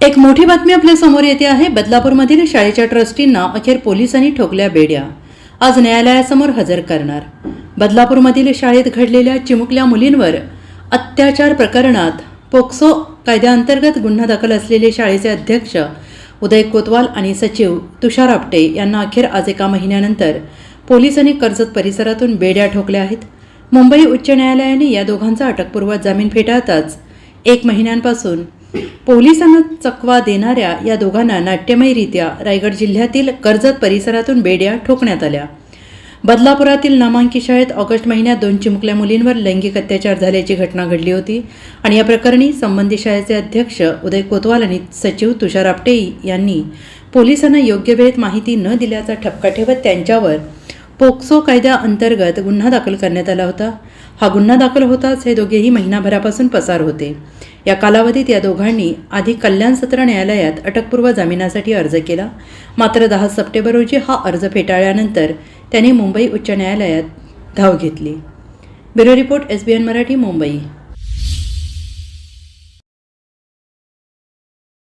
एक मोठी बातमी आपल्यासमोर येते आहे. बदलापूरमधील शाळेच्या ट्रस्टींना अखेर पोलिसांनी ठोकल्या बेड्या. आज न्यायालयासमोर हजर करणार. बदलापूरमधील शाळेत घडलेल्या चिमुकल्या मुलींवर अत्याचार प्रकरणात पोक्सो कायद्याअंतर्गत गुन्हा दाखल असलेले शाळेचे अध्यक्ष उदय कोतवाल आणि सचिव तुषार आपटे यांना अखेर आज एका महिन्यानंतर पोलिसांनी कर्जत परिसरातून बेड्या ठोकल्या आहेत. मुंबई उच्च न्यायालयाने या दोघांचा अटकपूर्व जामीन फेटाळताच एक महिन्यांपासून पोलिसांना चकवा देणाऱ्या या दोघांना नाट्यमयरित्या रायगड जिल्ह्यातील कर्जत परिसरातून बेड्या ठोकण्यात आल्या. बदलापुरातील नामांकी शाळेत ऑगस्ट महिन्यात दोन चिमुकल्या मुलींवर लैंगिक अत्याचार झाल्याची घटना घडली होती आणि या प्रकरणी संबंधित शाळेचे अध्यक्ष उदय कोतवाल आणि सचिव तुषार आपटे यांनी पोलिसांना योग्य वेळेत माहिती न दिल्याचा ठपका ठेवत त्यांच्यावर पोक्सो कायद्याअंतर्गत गुन्हा दाखल करण्यात आला होता. हा गुन्हा दाखल होताच हे दोघेही महिनाभरापासून पसार होते. या कालावधीत या दोघांनी आधी कल्याण सत्र न्यायालयात अटकपूर्व जामिनासाठी अर्ज केला. मात्र दहा सप्टेंबर रोजी हा अर्ज फेटाळल्यानंतर त्यांनी मुंबई उच्च न्यायालयात धाव घेतली. Bureau report S B N Marathi Mumbai.